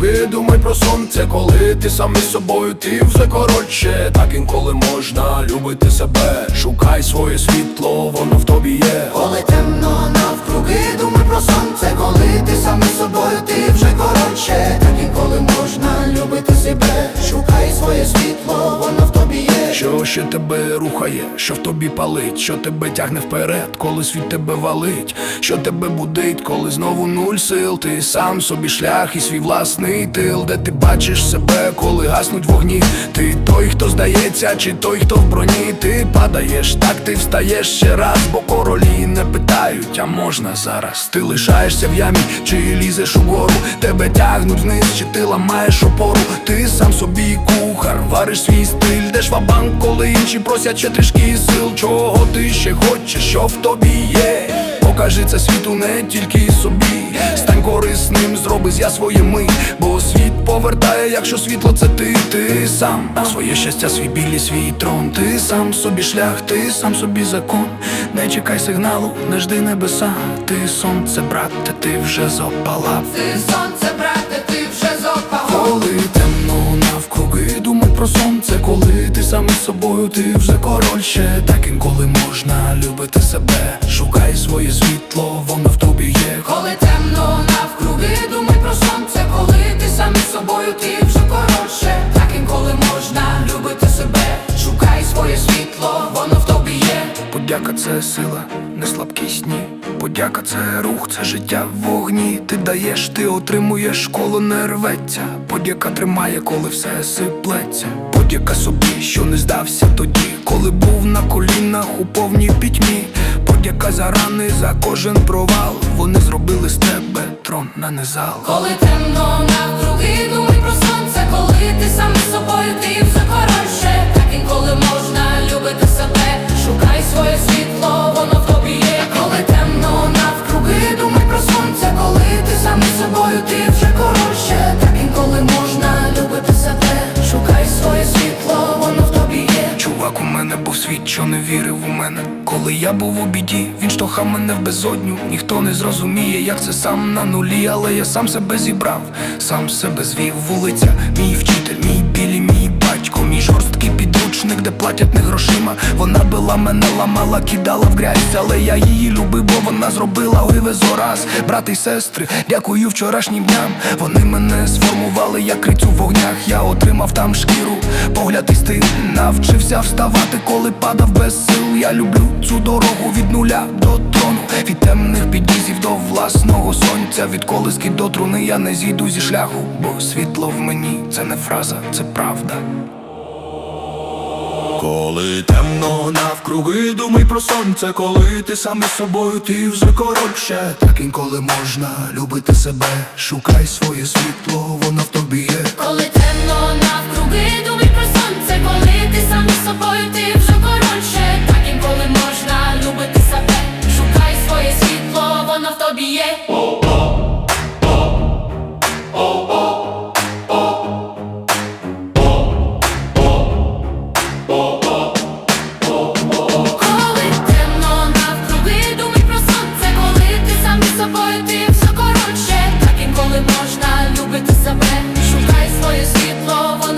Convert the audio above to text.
навкруги, думай про сонце, коли ти сам із собою, ти вже коротше, так інколи можна любити себе. Шукай своє світло, воно в тобі є. Коли темно навкруги, думай про сонце, коли ти сам із собою, ти вже коротше, так інколи можна любити себе. Шукай своє світло, Що тебе рухає, що в тобі палить, що тебе тягне вперед, коли світ тебе валить, що тебе будить, коли знову нуль сил, ти сам собі шлях і свій власний тил, де ти бачиш себе, коли гаснуть вогні. Ти той, хто здається, чи той, хто в броні, ти падаєш, так ти встаєш ще раз, бо королі не питають, а можна зараз. Ти лишаєшся в ямі, чи лізеш угору, тебе тягнуть вниз, чи ти ламаєш опору, ти сам собі кухар, вариш свій стиль, де швабанк, коли інші просять ще трішки сил, чого ти ще хочеш, що в тобі є. Покажи це світу не тільки собі. Стань корисним, зроби я своїми, бо світ повертає, якщо світло це ти, ти сам. Своє щастя, свій білі, свій трон. Ти сам собі шлях, ти сам собі закон. Не чекай сигналу, не жди небеса. Ти сонце, брате, ти вже запалав. Ти сонце, брате, ти вже зопав. Коли коли ти сам собою, ти вже коротше, так інколи можна любити себе. Шукай своє світло, воно в тобі є. Коли темно навкруги, думай про сонце, коли ти сам із собою, ти вже коротше, так інколи можна любити себе. Шукай своє світло, воно в тобі є. Подяка це сила, не слабкість, ні. Подяка це рух, це життя в вогні. Ти даєш, ти отримуєш, коло не рветься. Подяка тримає, коли все сиплеться. Подяка собі, що не здався тоді, коли був на колінах у повній пітьмі. Подяка за рани, за кожен провал. Вони зробили з тебе трон на незал. Коли темно навкруги, думай про сонце, коли ти сам із собою, ти вже коротше, так інколи можна любити себе. Шукай своє світло, воно в тобі є. Коли темно навкруги, думай про сонце, коли ти сам із собою, ти вже коротше, інколи можна любити себе. Шукай своє світло, воно в тобі є. Чувак, у мене був світ, що не вірив у мене. Коли я був у біді, він штовхав мене в безодню. Ніхто не зрозуміє, як це сам на нулі, але я сам себе зібрав, сам себе звів вулиця, мій вчитель, мій білі, мій батько, мій жорсткий підручник, де платять не грошима. Вона била мене, ламала, кидала в грязь, але я її любив, бо вона зробила вивезо раз. Брати й сестри, дякую вчорашнім дням. Вони мене сформували, як крицю в вогнях. Я отримав там шкіру, погляд і Навчився вставати, коли падав без сил. Я люблю цю дорогу від нуля до трону, від темних піднізів до власного сонця. Від колиски до труни я не зійду зі шляху, бо світло в мені це не фраза, це правда. Коли темно навкруги, думай про сонце, коли ти сам із собою, ти вже коротше. Так інколи можна любити себе, шукай своє світло, воно в тобі є. Коли темно навкруги, думай любити себе, шукай своє світло.